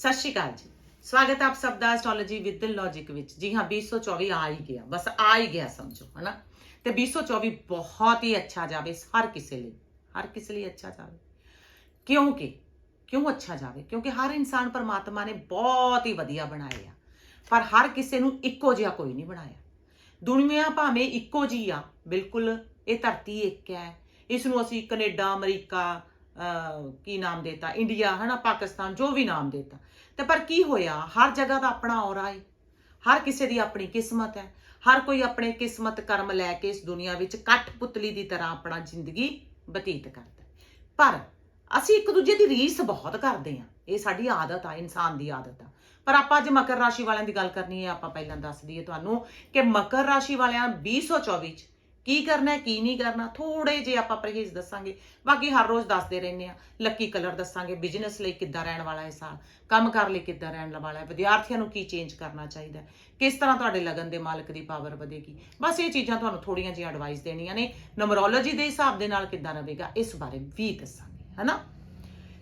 ਸਤਿ ਸ਼੍ਰੀ ਅਕਾਲ ਜੀ। ਸਵਾਗਤ ਆਪ ਸਭ ਦਾ ਐਸਟ੍ਰੋਲੋਜੀ ਵਿਦ ਲੌਜੀਕ ਵਿੱਚ। ਜੀ ਹਾਂ 2024 ਆ ਹੀ ਗਿਆ। ਬਸ ਆ ਹੀ ਗਿਆ, ਸਮਝੋ, ਹਨਾ? ਤੇ 2024 ਬਹੁਤ ਹੀ ਅੱਛਾ ਜਾਵੇ ਹਰ ਕਿਸੇ ਲਈ। ਹਰ ਕਿਸੇ ਲਈ ਅੱਛਾ ਜਾਵੇ। ਕਿਉਂਕਿ, ਕਿਉਂ ਅੱਛਾ ਜਾਵੇ? ਕਿਉਂਕਿ ਹਰ ਇਨਸਾਨ ਪਰਮਾਤਮਾ ਨੇ ਬਹੁਤ ਹੀ ਵਧੀਆ ਬਣਾਏ ਆ। ਪਰ ਹਰ ਕਿਸੇ ਨੂੰ ਇੱਕੋ ਜਿਹਾ ਕੋਈ ਨਹੀਂ ਬਣਾਇਆ। ਦੁਨੀਆ ਭਾਵੇਂ ਇੱਕੋ ਜੀ ਆ, ਬਿਲਕੁਲ ਇਹ ਧਰਤੀ ਇੱਕ ਹੈ। ਇਸ ਨੂੰ ਅਸੀਂ ਕੈਨੇਡਾ, ਅਮਰੀਕਾ ਕੀ ਨਾਮ ਦੇਤਾ? ਇੰਡੀਆ, ਹਨਾ, ਪਾਕਿਸਤਾਨ, ਜੋ ਵੀ ਨਾਮ ਦੇਤਾ। ਤੇ ਪਰ ਕੀ ਹੋਇਆ? ਹਰ ਜਗ੍ਹਾ ਦਾ ਆਪਣਾ ਔਰਾ ਹੈ ਹਰ ਕਿਸੇ ਦੀ ਆਪਣੀ ਕਿਸਮਤ ਹੈ। ਹਰ ਕੋਈ ਆਪਣੇ ਕਿਸਮਤ ਕਰਮ ਲੈ ਕੇ ਇਸ ਦੁਨੀਆ ਵਿੱਚ ਕੱਠ ਪੁਤਲੀ ਦੀ ਤਰ੍ਹਾਂ ਆਪਣਾ ਜ਼ਿੰਦਗੀ ਬਤੀਤ ਕਰਦਾ ਪਰ ਅਸੀਂ ਇੱਕ ਦੂਜੇ ਦੀ ਰੀਸ ਬਹੁਤ ਕਰਦੇ ਹਾਂ। ਇਹ ਸਾਡੀ ਆਦਤ ਆ, ਇਨਸਾਨ ਦੀ ਆਦਤ ਆ। ਪਰ ਆਪਾਂ ਅੱਜ ਮਕਰ ਰਾਸ਼ੀ ਵਾਲਿਆਂ ਦੀ ਗੱਲ ਕਰਨੀ ਹੈ। ਆਪਾਂ ਪਹਿਲਾਂ ਦੱਸ ਦਈਏ ਤੁਹਾਨੂੰ ਕਿ ਮਕਰ ਰਾਸ਼ੀ ਵਾਲਿਆਂ 2024 ਚ ਕੀ ਕਰਨਾ ਕੀ ਨਹੀਂ ਕਰਨਾ ਥੋੜੇ ਜੇ ਆਪਾਂ ਪਰਹੇਜ਼ ਦੱਸਾਂਗੇ। ਬਾਕੀ ਹਰ ਰੋਜ਼ ਦੱਸਦੇ ਰਹਿੰਦੇ ਆ ਲੱਕੀ ਕਲਰ ਦੱਸਾਂਗੇ ਬਿਜ਼ਨਸ ਲਈ ਕਿੱਦਾਂ ਰਹਿਣ ਵਾਲਾ ਹੈ ਸਾਲ, ਕੰਮ ਕਰ ਲਈ ਕਿੱਦਾਂ ਰਹਿਣ ਵਾਲਾ ਹੈ, ਵਿਦਿਆਰਥੀਆਂ ਨੂੰ ਕੀ ਚੇਂਜ ਕਰਨਾ ਚਾਹੀਦਾ ਕਿਸ ਤਰ੍ਹਾਂ ਤੁਹਾਡੇ ਲਗਨ ਦੇ ਮਾਲਕ ਦੀ ਪਾਵਰ ਵਧੇਗੀ। ਬਸ ਇਹ ਚੀਜ਼ਾਂ ਤੁਹਾਨੂੰ ਥੋੜੀਆਂ ਜਿਹੀਆਂ ਐਡਵਾਈਸ ਦੇਣੀਆਂ ਨੇ ਨੰਬਰੋਲੋਜੀ ਦੇ ਹਿਸਾਬ ਦੇ ਨਾਲ ਕਿੱਦਾਂ ਰਹੇਗਾ, ਇਸ ਬਾਰੇ ਵੀ ਦੱਸਾਂਗੇ, ਹਨਾ?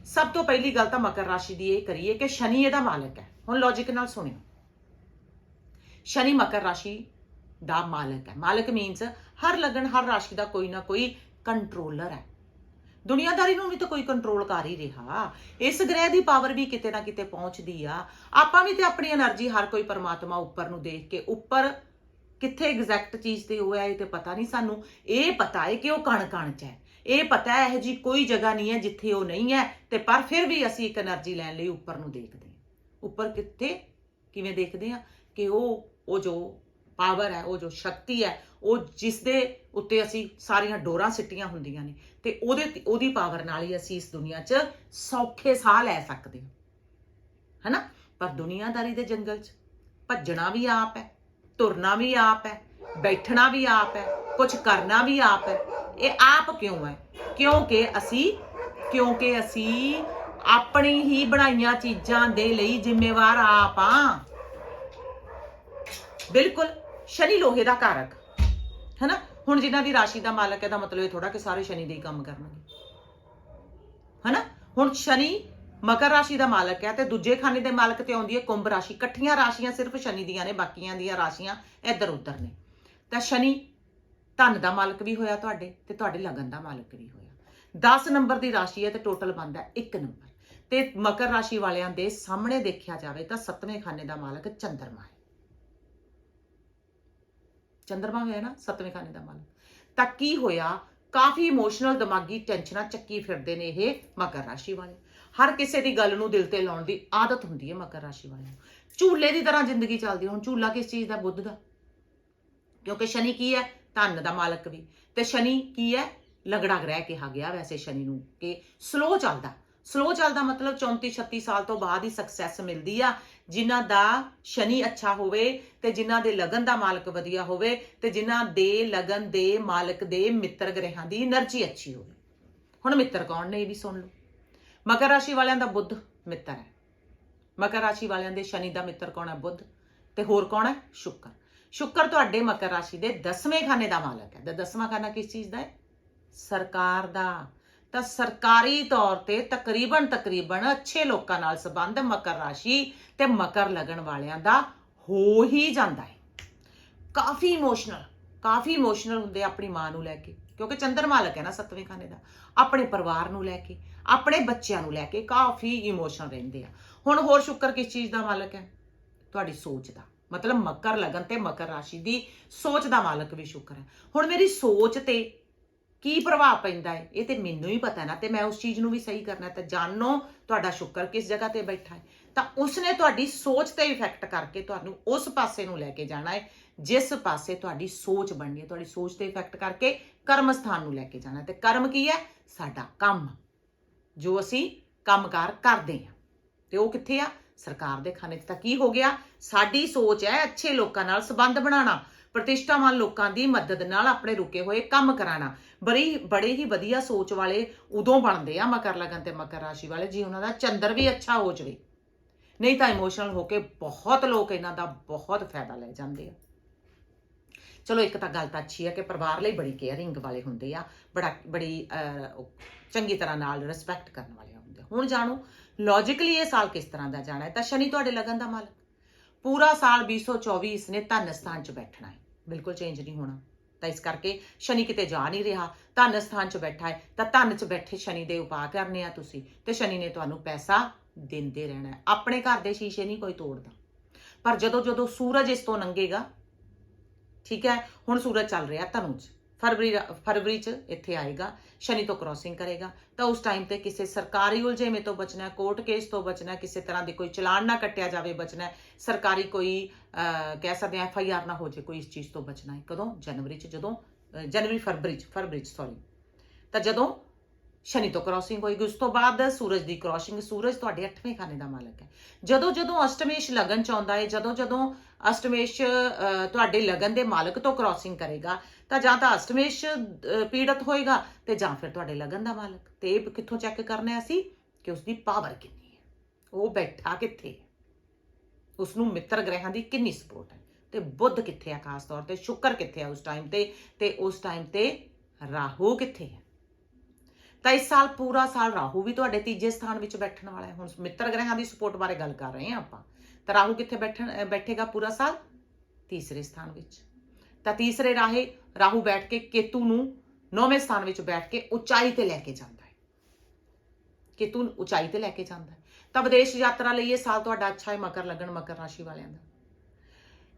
ਸਭ ਤੋਂ ਪਹਿਲੀ ਗੱਲ ਤਾਂ ਮਕਰ ਰਾਸ਼ੀ ਦੀ ਇਹ ਕਰੀਏ ਕਿ ਸ਼ਨੀ ਇਹਦਾ ਮਾਲਕ ਹੈ। ਹੁਣ ਲੌਜੀਕ ਨਾਲ ਸੁਣਿਓ। ਸ਼ਨੀ ਮਕਰ ਰਾਸ਼ੀ ਦਾ ਮਾਲਕ ਹੈ। ਮਾਲਕ ਮੀਨਸ ਹਰ ਲਗਨ, ਹਰ ਰਾਸ਼ੀ ਦਾ ਕੋਈ ਨਾ ਕੋਈ ਕੰਟਰੋਲਰ ਹੈ। ਦੁਨੀਆਦਾਰੀ ਨੂੰ ਵੀ ਤਾਂ ਕੋਈ ਕੰਟਰੋਲ ਕਰ ਹੀ ਰਿਹਾ। ਇਸ ਗ੍ਰਹਿ ਦੀ ਪਾਵਰ ਵੀ ਕਿਤੇ ਨਾ ਕਿਤੇ ਪਹੁੰਚਦੀ ਆ। ਆਪਾਂ ਵੀ ਤੇ ਆਪਣੀ એનર્ਜੀ ਹਰ ਕੋਈ ਪਰਮਾਤਮਾ ਉੱਪਰ ਨੂੰ ਦੇਖ ਕੇ ਉੱਪਰ ਕਿੱਥੇ ਐਗਜ਼ੈਕਟ ਚੀਜ਼ ਤੇ ਹੋਇਆ ਇਹ ਤੇ ਪਤਾ ਨਹੀਂ ਸਾਨੂੰ। ਇਹ ਪਤਾ ਹੈ ਕਿ ਉਹ ਕਣ ਕਣ ਚ ਹੈ। ਇਹ ਪਤਾ ਹੈ, ਇਹ ਜੀ ਕੋਈ ਜਗ੍ਹਾ ਨਹੀਂ ਹੈ ਜਿੱਥੇ ਉਹ ਨਹੀਂ ਹੈ, ਤੇ ਪਰ ਫਿਰ ਵੀ ਅਸੀਂ ਇੱਕ એનર્ਜੀ ਲੈਣ ਲਈ ਉੱਪਰ ਨੂੰ ਦੇਖਦੇ ਹਾਂ। ਉੱਪਰ ਕਿੱਥੇ? ਕਿਵੇਂ ਦੇਖਦੇ ਹਾਂ? ਕਿ ਉਹ ਉਹ ਜੋ ਪਾਵਰ ਹੈ, ਉਹ ਜੋ ਸ਼ਕਤੀ ਹੈ, ਉਹ ਜਿਸ ਦੇ ਉੱਤੇ ਅਸੀਂ ਸਾਰੀਆਂ ਡੋਰਾਂ ਸਿੱਟੀਆਂ ਹੁੰਦੀਆਂ ਨੇ, ਤੇ ਉਹਦੇ ਉਹਦੀ ਪਾਵਰ ਨਾਲ ਹੀ ਅਸੀਂ ਇਸ ਦੁਨੀਆ 'ਚ ਸੌਖੇ ਸਾਹ ਲੈ ਸਕਦੇ ਹਾਂ। ਹਨਾ? ਪਰ ਦੁਨੀਆਦਾਰੀ ਦੇ ਜੰਗਲ 'ਚ ਭੱਜਣਾ ਵੀ ਆਪ ਹੈ, ਤੁਰਨਾ ਵੀ ਆਪ ਹੈ, ਬੈਠਣਾ ਵੀ ਆਪ ਹੈ ਕੁਝ ਕਰਨਾ ਵੀ ਆਪ ਹੈ, ਇਹ ਆਪ ਕਿਉਂ ਹੈ? ਕਿਉਂਕਿ ਅਸੀਂ ਕਿਉਂਕਿ ਅਸੀਂ ਆਪਣੀ ਹੀ ਬਣਾਈਆਂ ਚੀਜ਼ਾਂ ਦੇ ਲਈ ਜ਼ਿੰਮੇਵਾਰ ਆਪ ਆ ਬਿਲਕੁਲ ਸ਼ਨੀ ਲੋਹੇ ਦਾ ਕਾਰਕ, ਹੈਨਾ? ਹੁਣ ਜਿਨ੍ਹਾਂ ਦੀ ਰਾਸ਼ੀ ਦਾ ਮਾਲਕ ਹੈ ਦਾ ਮਤਲਬ ਇਹ ਥੋੜਾ ਕਿ ਸਾਰੇ ਸ਼ਨੀ ਦੇ ਹੀ ਕੰਮ ਕਰਨਗੇ। ਹੈਨਾ? ਹੁਣ ਸ਼ਨੀ ਮਕਰ ਰਾਸ਼ੀ ਦਾ ਮਾਲਕ ਹੈ ਤੇ ਦੂਜੇ ਖਾਨੇ ਦੇ ਮਾਲਕ ਤੇ ਆਉਂਦੀ ਹੈ ਕੁੰਭ ਰਾਸ਼ੀ। ਇਕੱਠੀਆਂ ਰਾਸ਼ੀਆਂ ਸਿਰਫ ਸ਼ਨੀ ਦੀਆਂ ਨੇ, ਬਾਕੀਆਂ ਦੀਆਂ ਰਾਸ਼ੀਆਂ ਇੱਧਰ ਉੱਧਰ ਨੇ। ਤਾਂ ਸ਼ਨੀ ਧਨ ਦਾ ਮਾਲਕ ਵੀ ਹੋਇਆ ਤੁਹਾਡੇ ਤੇ ਤੁਹਾਡੇ ਲਗਨ ਦਾ ਮਾਲਕ ਵੀ ਹੋਇਆ। 10 ਨੰਬਰ ਦੀ ਰਾਸ਼ੀ ਹੈ ਤੇ ਟੋਟਲ ਬਣਦਾ 1 ਨੰਬਰ। ਤੇ ਮਕਰ ਰਾਸ਼ੀ ਵਾਲਿਆਂ ਦੇ ਸਾਹਮਣੇ ਦੇਖਿਆ ਜਾਵੇ ਤਾਂ ਸੱਤਵੇਂ ਖਾਨੇ ਦਾ ਮਾਲਕ ਚੰਦਰਮਾ ਹੈ। ਚੰਦਰਮਾ ਹੋਇਆ ਨਾ ਸੱਤਵੇਂ ਖਾਨੇ ਦਾ ਮਾਲਕ ਤਾਂ ਕੀ ਹੋਇਆ? ਕਾਫੀ ਇਮੋਸ਼ਨਲ ਦਿਮਾਗੀ ਟੈਨਸ਼ਨਾਂ ਚੱਕੀ ਫਿਰਦੇ ਨੇ ਇਹ ਮਕਰ ਰਾਸ਼ੀ ਵਾਲੇ। ਹਰ ਕਿਸੇ ਦੀ ਗੱਲ ਨੂੰ ਦਿਲ ਤੇ ਲਾਉਣ ਦੀ ਆਦਤ ਹੁੰਦੀ ਹੈ ਮਕਰ ਰਾਸ਼ੀ ਵਾਲਿਆਂ ਨੂੰ। ਝੂਲੇ ਦੀ ਤਰ੍ਹਾਂ ਜ਼ਿੰਦਗੀ ਚੱਲਦੀ ਹੁਣ ਝੂਲਾ ਕਿਸ ਚੀਜ਼ ਦਾ? ਬੁੱਧ ਦਾ। ਕਿਉਂਕਿ ਸ਼ਨੀ ਕੀ ਹੈ? ਧਨ ਦਾ ਮਾਲਕ ਵੀ। ਤੇ ਸ਼ਨੀ ਕੀ ਹੈ? ਲੰਗੜਾ ਗ੍ਰਹਿ ਕਿਹਾ ਗਿਆ ਵੈਸੇ ਸ਼ਨੀ ਨੂੰ ਕਿ ਸਲੋ ਚੱਲਦਾ। ਸਲੋ ਚੱਲਦਾ ਮਤਲਬ 34 36 ਸਾਲ ਤੋਂ ਬਾਅਦ ਹੀ ਸਕਸੈਸ ਮਿਲਦੀ ਆ। ਜਿਨ੍ਹਾਂ ਦਾ ਸ਼ਨੀ ਅੱਛਾ ਹੋਵੇ ਤੇ ਜਿਨ੍ਹਾਂ ਦੇ ਲਗਨ ਦਾ ਮਾਲਕ ਵਧੀਆ ਹੋਵੇ ਤੇ ਜਿਨ੍ਹਾਂ ਦੇ ਲਗਨ ਦੇ ਮਾਲਕ ਦੇ ਮਿੱਤਰ ਗ੍ਰਹਿਾਂ ਦੀ એનર્ਜੀ ਅੱਛੀ ਹੋਵੇ। ਹੁਣ ਮਿੱਤਰ ਕੌਣ ਨੇ ਇਹ ਵੀ ਸੁਣ ਲਓ। ਮਕਰ ਰਾਸ਼ੀ ਵਾਲਿਆਂ ਦਾ ਬੁੱਧ ਮਿੱਤਰ ਹੈ। ਮਕਰ ਰਾਸ਼ੀ ਵਾਲਿਆਂ ਦੇ ਸ਼ਨੀ ਦਾ ਮਿੱਤਰ ਕੌਣ ਹੈ? ਬੁੱਧ। ਤੇ ਹੋਰ ਕੌਣ ਹੈ? ਸ਼ੁੱਕਰ। ਸ਼ੁੱਕਰ ਤੁਹਾਡੇ ਮਕਰ ਰਾਸ਼ੀ ਦੇ 10ਵੇਂ ਖਾਨੇ ਦਾ ਮਾਲਕ ਹੈ। ਤੇ 10ਵਾਂ ਖਾਨਾ ਕਿਸ ਚੀਜ਼ ਦਾ ਹੈ? ਸਰਕਾਰ ਦਾ। ਤਾਂ ਸਰਕਾਰੀ ਤੌਰ ਤੇ ਤਕਰੀਬਨ ਤਕਰੀਬਨ ਅੱਛੇ ਲੋਕਾਂ ਨਾਲ ਸੰਬੰਧ ਮਕਰ ਰਾਸ਼ੀ ਤੇ ਮਕਰ ਲਗਨ ਵਾਲਿਆਂ ਦਾ ਹੋ ਹੀ ਜਾਂਦਾ ਹੈ। ਕਾਫੀ ਇਮੋਸ਼ਨਲ ਕਾਫੀ ਇਮੋਸ਼ਨਲ ਹੁੰਦੇ ਆ ਆਪਣੀ ਮਾਂ ਨੂੰ ਲੈ ਕੇ, ਕਿਉਂਕਿ ਚੰਦਰ ਮਾਲਕ ਹੈ ਨਾ ਸੱਤਵੇਂ ਖਾਨੇ ਦਾ, ਆਪਣੇ ਪਰਿਵਾਰ ਨੂੰ ਲੈ ਕੇ, ਆਪਣੇ ਬੱਚਿਆਂ ਨੂੰ ਲੈ ਕੇ ਕਾਫੀ ਇਮੋਸ਼ਨਲ ਰਹਿੰਦੇ ਆ। ਹੁਣ ਹੋਰ ਸ਼ੁੱਕਰ ਕਿਸ ਚੀਜ਼ ਦਾ ਮਾਲਕ ਹੈ? ਤੁਹਾਡੀ ਸੋਚ ਦਾ, ਮਤਲਬ ਮਕਰ ਲਗਨ ਤੇ ਮਕਰ ਰਾਸ਼ੀ ਦੀ ਸੋਚ ਦਾ ਮਾਲਕ ਵੀ ਸ਼ੁੱਕਰ ਹੈ। ਹੁਣ ਮੇਰੀ ਸੋਚ ਤੇ ਕੀ ਪ੍ਰਭਾਵ ਪੈਂਦਾ ਹੈ? ਇਹ ਤੇ ਮੈਨੂੰ ਹੀ ਪਤਾ ਨਾ, ਤੇ ਮੈਂ ਉਸ ਚੀਜ਼ ਨੂੰ ਵੀ ਸਹੀ ਕਰਨਾ ਤਾਂ ਜਾਣੋ ਤੁਹਾਡਾ ਸ਼ੁੱਕਰ ਕਿਸ ਜਗ੍ਹਾ ਤੇ ਬੈਠਾ ਹੈ। ਤਾਂ ਉਸਨੇ ਤੁਹਾਡੀ ਸੋਚ ਤੇ ਇਫੈਕਟ ਕਰਕੇ ਤੁਹਾਨੂੰ ਉਸ ਪਾਸੇ ਨੂੰ ਲੈ ਕੇ ਜਾਣਾ ਹੈ, ਜਿਸ ਪਾਸੇ ਤੁਹਾਡੀ ਸੋਚ ਬਣਨੀ ਹੈ। ਤੁਹਾਡੀ ਸੋਚ ਤੇ ਇਫੈਕਟ ਕਰਕੇ ਕਰਮ ਸਥਾਨ ਨੂੰ ਲੈ ਕੇ ਜਾਣਾ ਹੈ। ਤੇ ਕਰਮ ਕੀ ਹੈ? ਸਾਡਾ ਕੰਮ, ਜੋ ਅਸੀਂ ਕੰਮਕਾਰ ਕਰਦੇ ਹਾਂ। ਤੇ ਉਹ ਕਿੱਥੇ ਆ? ਸਰਕਾਰ ਦੇ ਖਾਨੇ 'ਚ। ਤਾਂ ਕੀ ਹੋ ਗਿਆ? ਸਾਡੀ ਸੋਚ ਹੈ ਅੱਛੇ ਲੋਕਾਂ ਨਾਲ ਸੰਬੰਧ ਬਣਾਉਣਾ। ਪ੍ਰਤਿਸ਼ਠਾਵਾਨ ਲੋਕਾਂ ਦੀ ਮਦਦ ਨਾਲ ਆਪਣੇ ਰੁਕੇ ਹੋਏ ਕੰਮ ਕਰਾਣਾ। ਬੜੀ, ਬੜੇ ਹੀ ਵਧੀਆ ਸੋਚ ਵਾਲੇ ਉਦੋਂ ਬਣਦੇ ਆ ਮਕਰ ਲਗਨ ਤੇ ਮਕਰ ਰਾਸ਼ੀ ਵਾਲੇ, ਜੀ ਉਹਨਾਂ ਦਾ ਚੰਦਰ ਵੀ ਅੱਛਾ ਹੋ ਜਾਵੇ। ਨਹੀਂ ਤਾਂ ਇਮੋਸ਼ਨਲ ਹੋ ਕੇ ਬਹੁਤ ਲੋਕ ਇਹਨਾਂ ਦਾ ਬਹੁਤ ਫਾਇਦਾ ਲੈ ਜਾਂਦੇ ਆ। ਚਲੋ ਇੱਕ ਤਾਂ ਗੱਲ ਤਾਂ ਅੱਛੀ ਹੈ ਕਿ ਪਰਿਵਾਰ ਲਈ ਬੜੀ ਕੇਅਰਿੰਗ ਵਾਲੇ ਹੁੰਦੇ ਆ, ਬੜਾ, ਬੜੀ ਚੰਗੀ ਤਰ੍ਹਾਂ ਨਾਲ ਰਿਸਪੈਕਟ ਕਰਨ ਵਾਲੇ ਹੁੰਦੇ ਹੁਣ ਜਾਣੋ ਲੌਜੀਕਲੀ ਇਹ ਸਾਲ ਕਿਸ ਤਰ੍ਹਾਂ ਦਾ ਜਾਣਾ ਹੈ? ਤਾਂ ਸ਼ਨੀ ਤੁਹਾਡੇ ਲਗਨ ਦਾ ਮਾਲਕ। ਪੂਰਾ ਸਾਲ 2024 ਇਸਨੇ ਧਨ ਸਥਾਨ 'ਚ ਬੈਠਣਾ ਹੈ। ਬਿਲਕੁਲ ਚੇਂਜ ਨਹੀਂ ਹੋਣਾ। ਤਾਂ ਇਸ ਕਰਕੇ ਸ਼ਨੀ ਕਿਤੇ ਜਾ ਨਹੀਂ ਰਿਹਾ। ਧਨ ਸਥਾਨ 'ਚ ਬੈਠਾ ਹੈ। ਤਾਂ ਧਨ 'ਚ ਬੈਠੇ ਸ਼ਨੀ ਦੇ ਉਪਾਅ ਕਰਨੇ ਆ ਤੁਸੀਂ। ਤੇ ਸ਼ਨੀ ਨੇ ਤੁਹਾਨੂੰ ਪੈਸਾ ਦਿੰਦੇ ਰਹਿਣਾ ਹੈ। ਆਪਣੇ ਘਰ ਦੇ ਸ਼ੀਸ਼ੇ ਨਹੀਂ ਕੋਈ ਤੋੜਦਾ। ਪਰ ਜਦੋਂ ਜਦੋਂ ਸੂਰਜ ਇਸ ਤੋਂ ਲੰਘੇਗਾ ਠੀਕ ਹੈ, ਹੁਣ ਸੂਰਜ ਚੱਲ ਰਿਹਾ ਧਨੂ 'ਚ। ਫਰਵਰੀ ਫਰਵਰੀ 'ਚ ਇੱਥੇ ਆਏਗਾ, ਸ਼ਨੀ ਤੋਂ ਕ੍ਰਾਸਿੰਗ ਕਰੇਗਾ। ਤਾਂ ਉਸ ਟਾਈਮ ਤੇ ਕਿਸੇ ਸਰਕਾਰੀ ਉਲਝੇਵੇਂ ਤੋਂ ਬਚਣਾ ਕੋਰਟ ਕੇਸ ਤੋਂ ਬਚਣਾ, ਕਿਸੇ ਤਰ੍ਹਾਂ ਦੀ ਕੋਈ ਚਲਾਨ ਨਾ ਕੱਟਿਆ ਜਾਵੇ, ਬਚਣਾ, ਸਰਕਾਰੀ ਕੋਈ ਕਹਿ ਸਕਦੇ ਆ ਐਫ ਆਈ ਆਰ ਨਾ ਹੋ ਜਾਏ ਕੋਈ ਇਸ ਚੀਜ਼ ਤੋਂ ਬਚਣਾ ਹੈ। ਕਦੋਂ? ਜਨਵਰੀ 'ਚ, ਜਦੋਂ ਜਨਵਰੀ, ਫਰਵਰੀ 'ਚ ਫਰਵਰੀ 'ਚ ਸੌਰੀ ਤਾਂ ਜਦੋਂ ਸ਼ਨੀ ਤੋਂ ਕ੍ਰਾਸਿੰਗ ਹੋਏਗੀ ਉਸ ਤੋਂ ਬਾਅਦ ਸੂਰਜ ਦੀ ਕ੍ਰਾਸਿੰਗ ਸੂਰਜ ਤੁਹਾਡੇ 8ਵੇਂ ਖਾਨੇ ਦਾ ਮਾਲਕ ਹੈ। ਜਦੋਂ ਜਦੋਂ ਅਸ਼ਟਮੇਸ਼ ਲਗਨ ਚ ਆਉਂਦਾ ਹੈ, ਜਦੋਂ ਜਦੋਂ ਅਸ਼ਟਮੇਸ਼ ਤੁਹਾਡੇ ਲਗਨ ਦੇ ਮਾਲਕ ਤੋਂ ਕ੍ਰਾਸਿੰਗ ਕਰੇਗਾ, ਤਾਂ ਜਾਂ ਤਾਂ ਅਸ਼ਟਮੇਸ਼ ਪੀੜਤ ਹੋਏਗਾ ਤੇ ਜਾਂ ਫਿਰ ਤੁਹਾਡੇ ਲਗਨ ਦਾ ਮਾਲਕ। ਤੇ ਇਹ ਕਿੱਥੋਂ ਚੈੱਕ ਕਰਨਾ ਹੈ ਅਸੀਂ? ਕਿ ਉਸ ਦੀ ਪਾਵਰ ਕਿੰਨੀ ਹੈ। ਉਹ ਬੈਠਾ ਕਿੱਥੇ ਹੈ? ਉਸ ਨੂੰ ਮਿੱਤਰ ਗ੍ਰਹਿਾਂ ਦੀ ਕਿੰਨੀ ਸਪੋਰਟ ਹੈ? ਤੇ ਬੁੱਧ ਕਿੱਥੇ ਹੈ? ਖਾਸ ਤੌਰ ਤੇ ਸ਼ੁੱਕਰ ਕਿੱਥੇ ਆ ਉਸ ਟਾਈਮ ਤੇ? ਤੇ ਉਸ ਟਾਈਮ ਤੇ ਰਾਹੂ ਕਿੱਥੇ ਹੈ? ਤਾਂ ਇਸ ਸਾਲ ਪੂਰਾ ਸਾਲ ਰਾਹੂ ਵੀ ਤੁਹਾਡੇ ਤੀਜੇ ਸਥਾਨ ਵਿੱਚ ਬੈਠਣ ਵਾਲਾ ਹੈ। ਹੁਣ ਮਿੱਤਰ ਗ੍ਰਹਿਾਂ ਦੀ ਸਪੋਰਟ ਬਾਰੇ ਗੱਲ ਕਰ ਰਹੇ ਹਾਂ ਆਪਾਂ। ਤਾਂ ਰਾਹੂ ਕਿੱਥੇ ਬੈਠਣ ਬੈਠੇਗਾ ਪੂਰਾ ਸਾਲ? ਤੀਸਰੇ ਸਥਾਨ ਵਿੱਚ। ਤਾਂ ਤੀਸਰੇ ਰਾਹੇ ਰਾਹੂ ਬੈਠ ਕੇ ਕੇਤੂ ਨੂੰ ਨੌਵੇਂ ਸਥਾਨ ਵਿੱਚ ਬੈਠ ਕੇ ਉਚਾਈ ਤੇ ਲੈ ਕੇ ਜਾਂਦਾ ਹੈ। ਕੇਤੂ ਨੂੰ ਉਚਾਈ ਤੇ ਲੈ ਕੇ ਜਾਂਦਾ ਹੈ। ਤਾਂ ਵਿਦੇਸ਼ ਯਾਤਰਾ ਲਈ ਇਹ ਸਾਲ ਤੁਹਾਡਾ ਅੱਛਾ ਹੈ ਮਕਰ ਲੱਗਣ ਮਕਰ ਰਾਸ਼ੀ ਵਾਲਿਆਂ ਦਾ।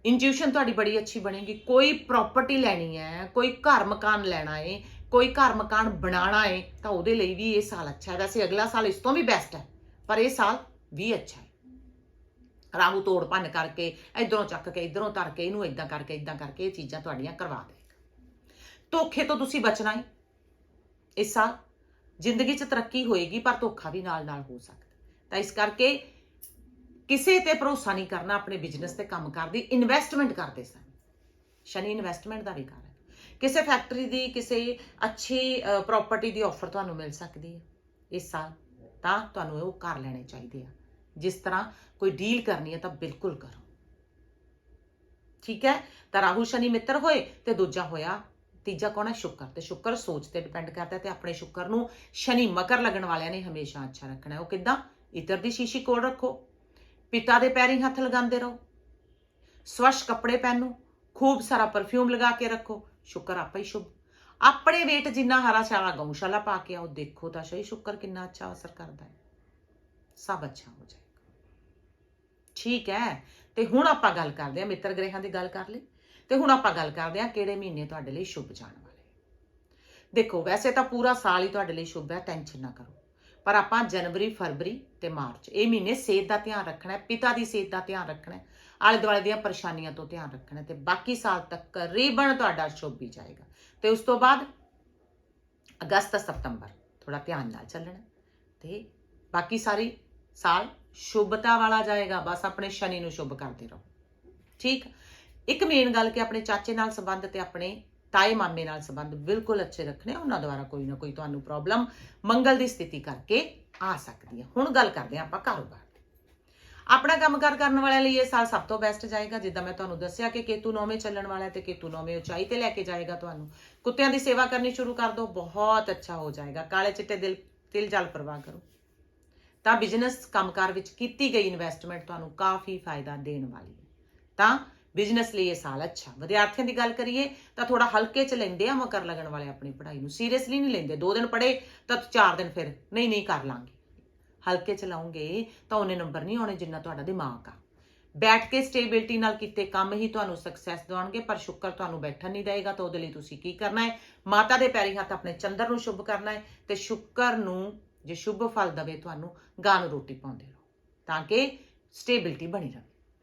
ਇੰਟਿਊਸ਼ਨ ਤੁਹਾਡੀ ਬੜੀ ਅੱਛੀ ਬਣੇਗੀ। ਕੋਈ ਪ੍ਰਾਪਰਟੀ ਲੈਣੀ ਹੈ, ਕੋਈ ਘਰ ਮਕਾਨ ਲੈਣਾ ਹੈ ਕੋਈ ਘਰ ਮਕਾਨ ਬਣਾਉਣਾ ਹੈ ਤਾਂ ਉਹਦੇ ਲਈ ਵੀ ਇਹ ਸਾਲ ਅੱਛਾ ਹੈ। ਵੈਸੇ ਅਗਲਾ ਸਾਲ ਇਸ ਤੋਂ ਵੀ ਬੈਸਟ ਹੈ, ਪਰ ਇਹ ਸਾਲ ਵੀ ਅੱਛਾ ਹੈ। ਰਾਹੂ ਤੋੜ ਭੰਨ ਕਰਕੇ, ਇਧਰੋਂ ਚੱਕ ਕੇ, ਇਧਰੋਂ ਧਰ ਕੇ, ਇਹਨੂੰ ਇਦਾਂ ਕਰਕੇ ਇਦਾਂ ਕਰਕੇ ਇਹ ਚੀਜ਼ਾਂ ਤੁਹਾਡੀਆਂ ਕਰਵਾ ਦੇਗਾ ਧੋਖੇ ਤੋਂ ਤੁਸੀਂ ਬਚਣਾ ਹੈ। ਇਸ ਸਾਲ ਜ਼ਿੰਦਗੀ 'ਚ ਤਰੱਕੀ ਹੋਏਗੀ, ਪਰ ਧੋਖਾ ਵੀ ਨਾਲ ਨਾਲ ਹੋ ਸਕਦਾ ਤਾਂ ਇਸ ਕਰਕੇ ਕਿਸੇ ਤੇ ਭਰੋਸਾ ਨਹੀਂ ਕਰਨਾ, ਆਪਣੇ ਬਿਜ਼ਨਸ ਤੇ ਕੰਮ ਕਰਦੀ ਇਨਵੈਸਟਮੈਂਟ ਕਰਦੇ ਸਨ। ਸ਼ਨੀ ਇਨਵੈਸਟਮੈਂਟ ਦਾ ਵੀ ਘਰ ਹੈ। ਕਿਸੇ ਫੈਕਟਰੀ ਦੀ ਕਿਸੇ ਅੱਛੀ ਪ੍ਰਾਪਰਟੀ ਦੀ ਆਫਰ ਤੁਹਾਨੂੰ ਮਿਲ ਸਕਦੀ ਹੈ। ਇਸ ਸਾਲ ਤਾਂ ਤੁਹਾਨੂੰ ਉਹ ਕਰ ਲੈਣੇ ਚਾਹੀਦੇ ਆ। ਜਿਸ ਤਰ੍ਹਾਂ ਕੋਈ ਡੀਲ ਕਰਨੀ ਹੈ ਤਾਂ ਬਿਲਕੁਲ ਕਰੋ। ਠੀਕ ਹੈ? ਤਾਂ ਰਾਹੂ ਸ਼ਨੀ ਮਿੱਤਰ ਹੋਏ ਤੇ ਦੂਜਾ ਹੋਇਆ, ਤੀਜਾ ਕੌਣ ਹੈ? ਸ਼ੁੱਕਰ। ਤੇ ਸ਼ੁੱਕਰ ਸੋਚ ਤੇ ਡਿਪੈਂਡ ਕਰਦਾ ਹੈ ਤੇ ਆਪਣੇ ਸ਼ੁੱਕਰ ਨੂੰ ਸ਼ਨੀ ਮਕਰ ਲੱਗਣ ਵਾਲਿਆਂ ਨੇ ਹਮੇਸ਼ਾ ਅੱਛਾ ਰੱਖਣਾ ਹੈ। ਉਹ ਕਿਦਾਂ? ਇਤਰ ਦੀ ਸ਼ੀਸ਼ੀ ਕੋਲ ਰੱਖੋ। ਪਿਤਾ ਦੇ ਪੈਰੀ ਹੱਥ ਲਗਾਉਂਦੇ ਰਹੋ। ਸਵੱਛ ਕੱਪੜੇ ਪਹਿਨੋ। ਖੂਬ ਸਾਰਾ ਪਰਫਿਊਮ ਲਗਾ ਕੇ ਰੱਖੋ। ਸ਼ੁੱਕਰ ਆਪੇ ਹੀ ਸ਼ੁਭ। ਆਪਣੇ ਵੇਟ ਜਿੰਨਾ ਹਰਾ ਚਾਰਾ ਗਊਸ਼ਾਲਾ ਪਾ ਕੇ ਆਓ, ਦੇਖੋ ਤਾਂ ਸਹੀ ਸ਼ੁੱਕਰ ਕਿੰਨਾ ਅੱਛਾ ਅਸਰ ਕਰਦਾ ਹੈ। ਸਭ ਅੱਛਾ ਹੋ ਜਾਏਗਾ। ਠੀਕ ਹੈ। ਤੇ ਹੁਣ ਆਪਾਂ ਗੱਲ ਕਰਦੇ ਹਾਂ ਮਿੱਤਰ ਗ੍ਰਹਿਾਂ ਦੀ ਗੱਲ ਕਰ ਲਈ। ਤੇ ਹੁਣ ਆਪਾਂ ਗੱਲ ਕਰਦੇ ਹਾਂ ਕਿਹੜੇ ਮਹੀਨੇ ਤੁਹਾਡੇ ਲਈ ਸ਼ੁਭ ਜਾਣ ਵਾਲੇ ਦੇਖੋ, ਵੈਸੇ ਤਾਂ ਪੂਰਾ ਸਾਲ ਹੀ ਤੁਹਾਡੇ ਲਈ ਸ਼ੁਭ ਹੈ, ਟੈਨਸ਼ਨ ਨਾ ਕਰੋ। ਪਰ ਆਪਾਂ ਜਨਵਰੀ, ਫਰਵਰੀ ਤੇ ਮਾਰਚ, ਇਹ ਮਹੀਨੇ ਸਿਹਤ ਦਾ ਧਿਆਨ ਰੱਖਣਾ ਹੈ, ਪਿਤਾ ਦੀ ਸਿਹਤ ਦਾ ਧਿਆਨ ਰੱਖਣਾ ਹੈ। ਆਲੇ ਦੁਆਲੇ ਦੀਆਂ ਪਰੇਸ਼ਾਨੀਆਂ ਤੋਂ ਧਿਆਨ ਰੱਖਣਾ ਹੈ ਤੇ ਬਾਕੀ ਸਾਲ ਤੱਕ ਤੁਹਾਡਾ ਸ਼ੁਭ ਹੀ ਜਾਏਗਾ। ਤੇ ਉਸ ਤੋਂ ਬਾਅਦ ਅਗਸਤ, ਸਤੰਬਰ ਥੋੜਾ ਧਿਆਨ ਨਾਲ ਚੱਲਣਾ ਹੈ ਤੇ ਬਾਕੀ ਸਾਰੀ ਸਾਲ ਸ਼ੁਭਤਾ ਵਾਲਾ ਜਾਏਗਾ, ਬਸ ਆਪਣੇ ਸ਼ਨੀ ਨੂੰ ਸ਼ੁਭ ਕਰਦੇ ਰਹੋ। ਠੀਕ? ਇੱਕ ਮੇਨ ਗੱਲ ਕਿ ਆਪਣੇ ਚਾਚੇ ਨਾਲ ਸੰਬੰਧ ਤੇ ਆਪਣੇ ਤਾਏ ਮਾਮੇ ਨਾਲ ਸੰਬੰਧ ਬਿਲਕੁਲ ਅੱਛੇ ਰੱਖਣੇ, ਉਹਨਾਂ ਦੁਆਰਾ ਕੋਈ ਨਾ ਕੋਈ ਤੁਹਾਨੂੰ ਪ੍ਰੋਬਲਮ ਮੰਗਲ ਦੀ ਸਥਿਤੀ ਕਰਕੇ ਆ ਸਕਦੀ ਹੈ। ਹੁਣ ਗੱਲ ਕਰਦੇ ਹਾਂ ਆਪਾਂ ਕਾਰੋਬਾਰ ਆਪਣਾ ਕੰਮਕਾਰ ਕਰਨ ਵਾਲਿਆਂ ਲਈ ਇਹ ਸਾਲ ਸਭ ਤੋਂ ਬੈਸਟ ਜਾਏਗਾ। ਜਿੱਦਾਂ ਮੈਂ ਤੁਹਾਨੂੰ ਦੱਸਿਆ ਕਿ ਕੇਤੂ ਨੌਵੇਂ ਚੱਲਣ ਵਾਲਾ ਹੈ ਤੇ ਕੇਤੂ ਨੌਵੇਂ ਉਚਾਈ ਤੇ ਲੈ ਕੇ ਜਾਏਗਾ ਤੁਹਾਨੂੰ। ਕੁੱਤਿਆਂ ਦੀ ਸੇਵਾ ਕਰਨੀ ਸ਼ੁਰੂ ਕਰ ਦਿਓ, ਬਹੁਤ ਅੱਛਾ ਹੋ ਜਾਏਗਾ। ਕਾਲੇ ਚਿੱਟੇ ਦਿਲ, ਤਿਲ ਜਲ ਪ੍ਰਵਾਹ ਕਰੋ। ਤਾਂ ਬਿਜ਼ਨਸ ਕੰਮਕਾਰ ਵਿੱਚ ਕੀਤੀ ਗਈ ਇਨਵੈਸਟਮੈਂਟ ਤੁਹਾਨੂੰ ਕਾਫੀ ਫਾਇਦਾ ਦੇਣ ਵਾਲੀ ਹੈ। ਤਾਂ ਬਿਜ਼ਨਸ ਲਈ ਇਹ ਸਾਲ ਅੱਛਾ। ਵਿਦਿਆਰਥੀਆਂ ਦੀ ਗੱਲ ਕਰੀਏ ਤਾਂ ਥੋੜਾ ਹਲਕੇ ਚ ਲੈਂਦੇ ਆ ਮਕਰ ਲੱਗਣ ਵਾਲੇ ਆਪਣੀ ਪੜ੍ਹਾਈ ਨੂੰ। ਸੀਰੀਅਸਲੀ ਨਹੀਂ ਲੈਂਦੇ। ਦੋ ਦਿਨ ਪੜ੍ਹੇ ਤਾਂ ਚਾਰ ਦਿਨ ਫਿਰ ਨਹੀਂ ਨਹੀਂ ਕਰ ਲਾਂਗੇ। ਹਲਕੇ ਚਲਾਉਂਗੇ ਤਾਂ ਉਹਨੇ ਨੰਬਰ ਨਹੀਂ ਆਉਣੇ ਜਿੰਨਾ ਤੁਹਾਡਾ ਦਿਮਾਗ ਆ। ਬੈਠ ਕੇ ਸਟੇਬਿਲਟੀ ਨਾਲ ਕੀਤੇ ਕੰਮ ਹੀ ਤੁਹਾਨੂੰ ਸਕਸੈਸ ਦਿਵਾਉਣਗੇ, ਪਰ ਸ਼ੁੱਕਰ ਤੁਹਾਨੂੰ ਬੈਠਣ ਨਹੀਂ ਦੇਗਾ ਤਾਂ ਉਹਦੇ ਲਈ ਤੁਸੀਂ ਕੀ ਕਰਨਾ ਹੈ? ਮਾਤਾ ਦੇ ਪੈਰੀ ਹੱਥ ਆਪਣੇ ਚੰਦਰ ਨੂੰ ਸ਼ੁਭ ਕਰਨਾ ਹੈ ਤੇ ਸ਼ੁੱਕਰ ਨੂੰ, ਜੇ ਸ਼ੁਭ ਫਲ ਦਵੇ ਤੁਹਾਨੂੰ, ਗਾਂ ਨੂੰ ਰੋਟੀ ਪਾਉਂਦੇ ਰਹੋ, ਤਾਂ ਕਿ ਸਟੇਬਿਲਟੀ ਬਣੀ ਰਹੇ।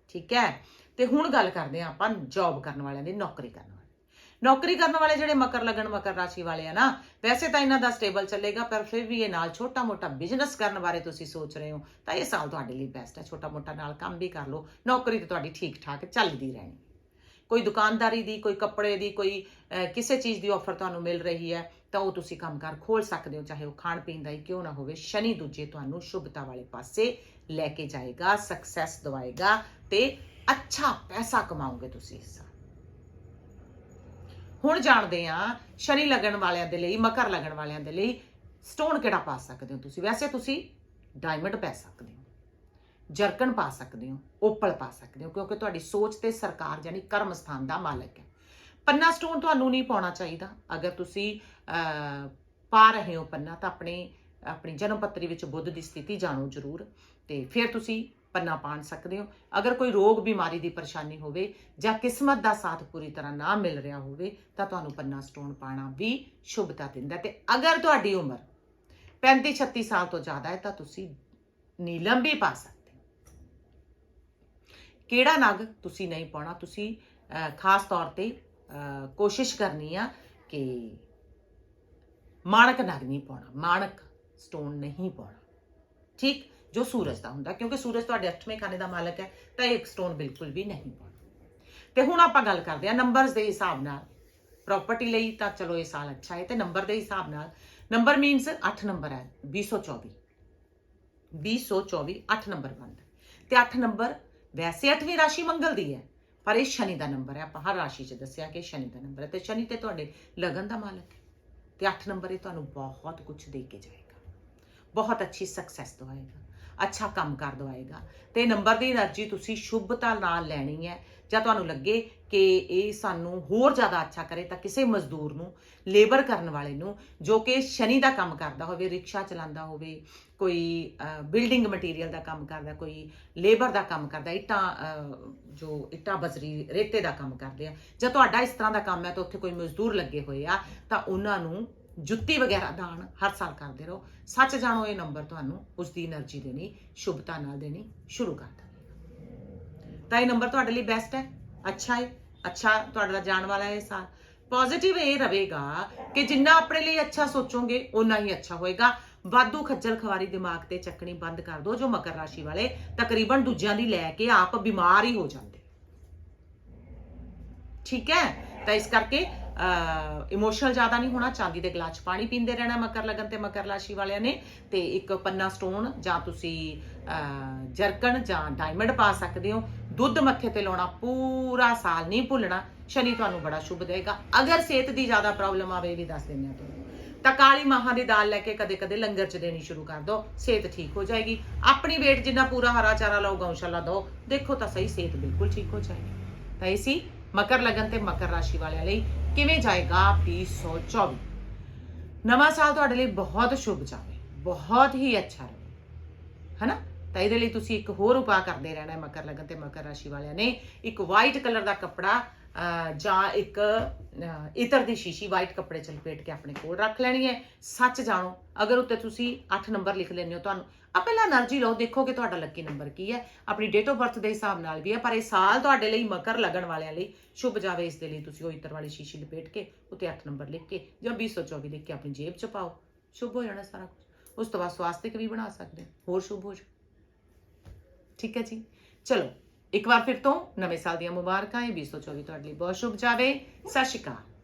ਠੀਕ ਹੈ? ਤੇ ਹੁਣ ਗੱਲ ਕਰਦੇ ਹਾਂ ਆਪਾਂ ਜੌਬ ਕਰਨ ਵਾਲਿਆਂ ਦੀ, ਨੌਕਰੀ ਕਰਨ ਨੌਕਰੀ ਕਰਨ ਵਾਲੇ ਜਿਹੜੇ ਮਕਰ ਲੱਗਣ ਮਕਰ ਰਾਸ਼ੀ ਵਾਲੇ ਆ ਨਾ, ਵੈਸੇ ਤਾਂ ਇਹਨਾਂ ਦਾ ਸਟੇਬਲ ਚੱਲੇਗਾ, ਪਰ ਫਿਰ ਵੀ ਇਹ ਨਾਲ ਛੋਟਾ ਮੋਟਾ ਬਿਜ਼ਨਸ ਕਰਨ ਬਾਰੇ ਤੁਸੀਂ ਸੋਚ ਰਹੇ ਹੋ, ਤਾਂ ਇਹ ਸਾਲ ਤੁਹਾਡੇ ਲਈ ਬੈਸਟ ਹੈ ਛੋਟਾ ਮੋਟਾ ਨਾਲ ਕੰਮ ਵੀ ਕਰ ਲਓ, ਨੌਕਰੀ ਤਾਂ ਤੁਹਾਡੀ ਠੀਕ ਠਾਕ ਚੱਲਦੀ ਰਹਿਣੀ। ਕੋਈ ਦੁਕਾਨਦਾਰੀ ਦੀ, ਕੋਈ ਕੱਪੜੇ ਦੀ, ਕੋਈ ਕਿਸੇ ਚੀਜ਼ ਦੀ ਆਫਰ ਤੁਹਾਨੂੰ ਮਿਲ ਰਹੀ ਹੈ, ਤਾਂ ਉਹ ਤੁਸੀਂ ਕੰਮਕਾਰ ਖੋਲ ਸਕਦੇ ਹੋ, ਚਾਹੇ ਉਹ ਖਾਣ ਪੀਣ ਦਾ ਹੀ ਕਿਉਂ ਨਾ ਹੋਵੇ, ਸ਼ਨੀ ਦੂਜੇ ਤੁਹਾਨੂੰ ਸ਼ੁਭਤਾ ਵਾਲੇ ਪਾਸੇ ਲੈ ਕੇ ਜਾਏਗਾ ਸਕਸੈਸ ਦਵਾਏਗਾ ਤੇ ਅੱਛਾ ਪੈਸਾ ਕਮਾਓਗੇ ਤੁਸੀਂ ਇਸ ਹੁਣ ਜਾਣਦੇ ਆ ਸ਼ਨੀ ਲੱਗਣ ਵਾਲਿਆਂ ਦੇ ਲਈ, ਮਕਰ ਲੱਗਣ ਵਾਲਿਆਂ ਦੇ ਲਈ ਸਟੋਨ ਕਿਹੜਾ ਪਾ ਸਕਦੇ ਹੋ ਤੁਸੀਂ? ਵੈਸੇ ਤੁਸੀਂ ਡਾਇਮੰਡ ਪੈ ਸਕਦੇ ਹੋ ਜਰਕਨ ਪਾ ਸਕਦੇ ਹੋ ਓਪਲ ਪਾ ਸਕਦੇ ਹੋ, ਕਿਉਂਕਿ ਤੁਹਾਡੀ ਸੋਚ ਤੇ ਸਰਕਾਰ ਯਾਨੀ ਕਰਮ ਸਥਾਨ ਦਾ ਮਾਲਕ ਹੈ। ਪੰਨਾ ਸਟੋਨ ਤੁਹਾਨੂੰ ਨਹੀਂ ਪਾਉਣਾ ਚਾਹੀਦਾ। ਅਗਰ ਤੁਸੀਂ ਪਾ ਰਹੇ ਹੋ ਪੰਨਾ ਤਾਂ ਆਪਣੇ, ਆਪਣੀ ਜਨਮ ਪੱਤਰੀ ਵਿੱਚ ਬੁੱਧ ਦੀ ਸਥਿਤੀ ਜਾਣੋ ਜ਼ਰੂਰ। ਤੇ ਫਿਰ ਤੁਸੀਂ ਪੰਨਾ ਪਾਣ ਸਕਦੇ ਹੋ। ਅਗਰ ਕੋਈ ਰੋਗ ਬਿਮਾਰੀ ਦੀ ਪਰੇਸ਼ਾਨੀ ਹੋਵੇ ਜਾਂ ਕਿਸਮਤ ਦਾ ਸਾਥ ਪੂਰੀ ਤਰ੍ਹਾਂ ਨਾ ਮਿਲ ਰਿਹਾ ਹੋਵੇ, ਤਾਂ ਤੁਹਾਨੂੰ ਪੰਨਾ ਸਟੋਨ ਪਾਣਾ ਵੀ ਸ਼ੁਭਤਾ ਦਿੰਦਾ ਹੈ। ਤੇ ਅਗਰ ਤੁਹਾਡੀ ਉਮਰ 35 36 ਸਾਲ ਤੋਂ ਜ਼ਿਆਦਾ ਹੈ, ਤਾਂ ਤੁਸੀਂ ਨੀਲਮ ਵੀ ਪਾ ਸਕਦੇ ਹੋ। ਕਿਹੜਾ ਨਗ ਤੁਸੀਂ ਨਹੀਂ ਪਾਉਣਾ, ਤੁਸੀਂ ਖਾਸ ਤੌਰ ਤੇ ਕੋਸ਼ਿਸ਼ ਕਰਨੀ ਆ ਕਿ ਮਾਣਕ ਨਗ ਨਹੀਂ ਪਾਉਣਾ, ਮਾਣਕ ਸਟੋਨ ਨਹੀਂ ਪਾਉਣਾ। ਠੀਕ? ਜੋ ਸੂਰਜ ਦਾ ਹੁੰਦਾ, ਕਿਉਂਕਿ ਸੂਰਜ ਤੁਹਾਡੇ ਅੱਠਵੇਂ ਖਾਨੇ ਦਾ ਮਾਲਕ ਹੈ, ਤਾਂ ਇਹ ਸਟੋਨ ਬਿਲਕੁਲ ਵੀ ਨਹੀਂ ਪਾਉਣਾ। ਤੇ ਹੁਣ ਆਪਾਂ ਗੱਲ ਕਰਦੇ ਹਾਂ ਨੰਬਰਸ ਦੇ ਹਿਸਾਬ ਨਾਲ। ਪ੍ਰਾਪਰਟੀ ਲਈ ਤਾਂ ਚਲੋ ਇਹ ਸਾਲ ਅੱਛਾ ਹੈ, ਤੇ ਨੰਬਰ ਦੇ ਹਿਸਾਬ ਨਾਲ। ਨੰਬਰ ਮੀਨਸ 8 ਨੰਬਰ ਹੈ 224 224 8 ਨੰਬਰ ਬਣਦਾ ਹੈ। ਤੇ 8 ਨੰਬਰ ਵੈਸੇ 8ਵੀਂ ਰਾਸ਼ੀ ਮੰਗਲ ਦੀ ਹੈ, ਪਰ ਇਹ ਸ਼ਨੀ ਦਾ ਨੰਬਰ ਹੈ। ਆਪਾਂ ਹਰ ਰਾਸ਼ੀ 'ਚ ਦੱਸਿਆ ਕਿ ਸ਼ਨੀ ਦਾ ਨੰਬਰ ਹੈ, ਤੇ ਸ਼ਨੀ ਤੇ ਤੁਹਾਡੇ ਲਗਨ ਦਾ ਮਾਲਕ ਹੈ। ਤੇ 8 ਨੰਬਰ ਇਹ ਤੁਹਾਨੂੰ ਬਹੁਤ ਕੁਝ ਦੇ ਕੇ ਜਾਏਗਾ। ਬਹੁਤ ਅੱਛੀ ਸਕਸੈਸ ਦਵਾਏਗਾ ਅੱਛਾ ਕੰਮ ਕਰ ਦਵਾਏਗਾ। ਤੇ ਨੰਬਰ ਦੀ એનર્ਜੀ ਤੁਸੀਂ ਸ਼ੁਭਤਾ ਨਾਲ ਲੈਣੀ ਹੈ। ਜਾਂ ਤੁਹਾਨੂੰ ਲੱਗੇ ਕਿ ਇਹ ਸਾਨੂੰ ਹੋਰ ਜ਼ਿਆਦਾ ਅੱਛਾ ਕਰੇ ਤਾਂ ਕਿਸੇ ਮਜ਼ਦੂਰ ਨੂੰ, ਲੇਬਰ ਕਰਨ ਵਾਲੇ ਨੂੰ, ਜੋ ਕਿ ਸ਼ਨੀ ਦਾ ਕੰਮ ਕਰਦਾ ਹੋਵੇ, ਰਿਕਸ਼ਾ ਚਲਾਉਂਦਾ ਹੋਵੇ, ਕੋਈ ਬਿਲਡਿੰਗ ਮਟੀਰੀਅਲ ਦਾ ਕੰਮ ਕਰਦਾ, ਕੋਈ ਲੇਬਰ ਦਾ ਕੰਮ ਕਰਦਾ, ਇਟਾ ਜੋ ਇਟਾ ਬਜ਼ਰੀ, ਰੇਤੇ ਦਾ ਕੰਮ ਕਰਦੇ ਆ। ਜਾਂ ਤੁਹਾਡਾ ਇਸ ਤਰ੍ਹਾਂ ਦਾ ਕੰਮ ਹੈ ਤਾਂ ਉੱਥੇ ਕੋਈ ਮਜ਼ਦੂਰ ਲੱਗੇ ਹੋਏ ਆ, ਤਾਂ ਉਹਨਾਂ ਨੂੰ ਜੁੱਤੀ ਵਗੈਰਾ ਦਾਨ ਹਰ ਸਾਲ ਕਰਦੇ ਰਹੋ। ਸੱਚ ਜਾਣੋ, ਇਹ ਨੰਬਰ ਤੁਹਾਨੂੰ ਉਸ ਦੀ એનર્ਜੀ ਦੇਣੀ, ਸ਼ੁਭਤਾ ਨਾਲ ਦੇਣੀ ਸ਼ੁਰੂ ਕਰ ਦਵੇ ਤਾਂ ਇਹ ਨੰਬਰ ਤੁਹਾਡੇ ਲਈ ਬੈਸਟ ਹੈ। ਅੱਛਾ ਹੈ ਅੱਛਾ ਤੁਹਾਡਾ ਜਾਣ ਵਾਲਾ ਹੈ ਸਾਲ। ਪੋਜ਼ਿਟਿਵ ਇਹ ਰਹੇਗਾ ਕਿ ਜਿੰਨਾ ਆਪਣੇ ਲਈ ਅੱਛਾ ਸੋਚੋਗੇ ਉਨਾ ਹੀ ਅੱਛਾ ਹੋਏਗਾ। ਵਾਧੂ ਖੱਜਲ ਖਵਾਰੀ ਦਿਮਾਗ ਤੇ ਚੱਕਣੀ ਬੰਦ ਕਰ ਦਿਓ, ਜੋ ਮਕਰ ਰਾਸ਼ੀ ਵਾਲੇ ਤਕਰੀਬਨ ਦੂਜਿਆਂ ਦੀ ਲੈ ਕੇ ਆਪ ਬਿਮਾਰ ਹੀ ਹੋ ਜਾਂਦੇ ਠੀਕ ਹੈ? ਤਾਂ ਇਸ ਕਰਕੇ ਇਮੋਸ਼ਨਲ ਜ਼ਿਆਦਾ ਨਹੀਂ ਹੋਣਾ, ਚਾਂਦੀ ਦੇ ਗਲਾਸ 'ਚ ਪਾਣੀ ਪੀਂਦੇ ਰਹਿਣਾ, ਮਕਰ ਲਗਨ ਤੇ ਮਕਰ ਰਾਸ਼ੀ ਵਾਲਿਆਂ ਨੇ। ਤੇ ਇੱਕ ਪੰਨਾ ਸਟੋਨ ਜਾਂ ਤੁਸੀਂ ਜਰਕਣ ਜਾਂ ਡਾਇਮੰਡ ਪਾ ਸਕਦੇ ਹੋ। ਦੁੱਧ ਮੱਥੇ ਤੇ ਲਾਉਣਾ, ਪੂਰਾ ਸਾਲ ਨਹੀਂ ਭੁੱਲਣਾ। ਸ਼ਨੀ ਤੁਹਾਨੂੰ ਬੜਾ ਸ਼ੁਭ ਦੇਗਾ ਅਗਰ ਸਿਹਤ ਦੀ ਜ਼ਿਆਦਾ ਪ੍ਰੋਬਲਮ ਆਵੇ, ਇਹ ਵੀ ਦੱਸ ਦਿੰਦੇ ਆ ਤੁਹਾਨੂੰ। ਤਾਂ ਕਾਲੀ ਮਾਹਾਂ ਦੀ ਦਾਲ ਲੈ ਕੇ ਕਦੇ-ਕਦੇ ਲੰਗਰ ਚ ਦੇਣੀ ਸ਼ੁਰੂ ਕਰ ਦਿਓ। ਸਿਹਤ ਠੀਕ ਹੋ ਜਾਏਗੀ। ਆਪਣੀ ਵੇਟ ਜਿੰਨਾ ਪੂਰਾ ਹਰਾ ਚਾਰਾ ਲਓ, ਗਊਸ਼ਾਲਾ ਦਿਓ ਦੇਖੋ ਤਾਂ ਸਹੀ ਸਿਹਤ ਬਿਲਕੁਲ ਠੀਕ ਹੋ ਜਾਏਗੀ। ਤਾਂ ਇਹ ਸੀ ਮਕਰ ਲਗਨ ਤੇ ਮਕਰ ਰਾਸ਼ੀ ਵਾਲਿਆਂ ਲਈ। ਕਿਵੇਂ ਜਾਏਗਾ 2024 ਨਵਾਂ ਸਾਲ ਤੁਹਾਡੇ ਲਈ ਬਹੁਤ ਸ਼ੁਭ ਜਾਵੇ, ਬਹੁਤ ਹੀ ਅੱਛਾ ਰਹੇ। ਹਨਾ? ਤਾਂ ਇਹਦੇ ਲਈ ਤੁਸੀਂ ਇੱਕ ਹੋਰ ਉਪਾਅ ਕਰਦੇ ਰਹਿਣਾ ਹੈ, ਮਕਰ ਲਗਨ ਤੇ ਮਕਰ ਰਾਸ਼ੀ ਵਾਲਿਆਂ ਨੇ। ਇੱਕ ਵਾਈਟ ਕਲਰ ਦਾ ਕੱਪੜਾ ਜਾਂ ਇੱਕ ਇਤਰ ਦੀ ਸ਼ੀਸ਼ੀ ਵਾਈਟ ਕੱਪੜੇ ਚ ਲਪੇਟ ਕੇ ਆਪਣੇ ਕੋਲ ਰੱਖ ਲੈਣੀ ਹੈ। ਸੱਚ ਜਾਣੋ, ਅਗਰ ਉੱਤੇ ਤੁਸੀਂ 8 ਨੰਬਰ ਲਿਖ ਲੈਂਦੇ ਹੋ ਤੁਹਾਨੂੰ ਆ ਪਹਿਲਾਂ એનર્ਜੀ ਲਓ ਦੇਖੋ ਕਿ ਤੁਹਾਡਾ ਲੱਕੀ ਨੰਬਰ ਕੀ ਹੈ। ਆਪਣੀ ਡੇਟ ਆਫ ਬਰਥ ਦੇ ਹਿਸਾਬ ਨਾਲ ਵੀ ਹੈ, ਪਰ ਇਹ ਸਾਲ ਤੁਹਾਡੇ ਲਈ ਮਕਰ ਲੱਗਣ ਵਾਲਿਆਂ ਲਈ ਸ਼ੁਭ ਜਾਵੇ, ਇਸ ਦੇ ਲਈ ਤੁਸੀਂ ਉਹ ਇਤਰ ਵਾਲੀ ਸ਼ੀਸ਼ੀ ਲਪੇਟ ਕੇ ਉੱਤੇ 8 ਨੰਬਰ ਲਿਖ ਕੇ ਜਾਂ 2024 ਲਿਖ ਕੇ ਆਪਣੀ ਜੇਬ ਚ ਪਾਓ। ਸ਼ੁਭ ਹੋ ਜਾਣਾ ਸਾਰਾ ਕੁਝ ਉਸ ਤੋਂ ਬਾਅਦ ਸਵਾਸਤਿਕ ਵੀ ਬਣਾ ਸਕਦੇ ਹੋਰ ਸ਼ੁਭ ਹੋ ਜਾ ਠੀਕ ਹੈ ਜੀ? ਚਲੋ ਇੱਕ ਵਾਰ ਫਿਰ ਤੋਂ ਨਵੇਂ ਸਾਲ ਦੀਆਂ ਮੁਬਾਰਕਾਂ, ਇਹ 2024 ਤੁਹਾਡੇ ਲਈ ਬਹੁਤ ਸ਼ੁਭ ਜਾਵੇ। ਸਤਿ ਸ਼੍ਰੀ ਅਕਾਲ।